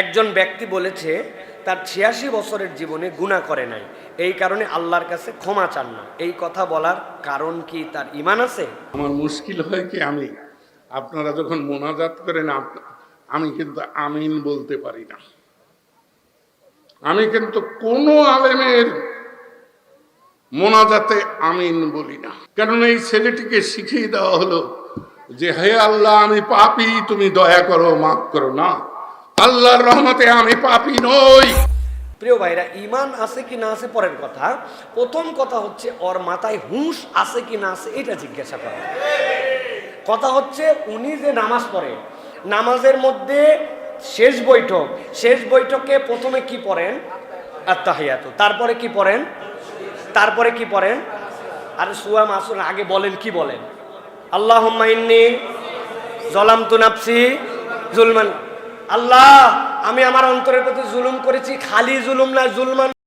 একজন ব্যক্তি বলেছে, তার ছিয়াশি বছরের জীবনে গুণা করে নাই। এই কারণে আল্লাহর কাছে ক্ষমা চান না। এই কথা বলার কারণ কি তার ইমান আছে? আমার মুশকিল হয় কি আমি, আপনারা যখন মোনাজাত করেন আমি কিন্তু আমিন বলতে পারি না। আমি কিন্তু কোনো আলেমের মোনাজাতে আমিন বলি না। কারণ এই ছেলেটিকে শিখিয়ে দেওয়া হলো যে, হে আল্লাহ, আমি পাপি, তুমি দয়া করো, মাফ করো। না আল্লাহর রহমতে আমি পাপি নই। প্রিয় ভাইরা ইমান আছে কি না আছে পরের কথা। প্রথম কথা হচ্ছে, ওর মাথায় হুঁশ আছে কি না আছে এটা জিজ্ঞাসা করা। কথা হচ্ছে, উনি যে নামাজ পড়ে, নামাজের মধ্যে শেষ বৈঠক। শেষ বৈঠকে প্রথমে কি পড়েন? আত্মাহিয়াত তারপরে কি পড়েন? তারপরে কি পড়েন? আরে সুয়াম আসুন আগে বলেন কি বলেন? আল্লাহ জলাম তু নাফসি জুলমান। আল্লাহ আমি আমার অন্তরের প্রতি জুলুম করেছি খালি জুলুম না জুলমান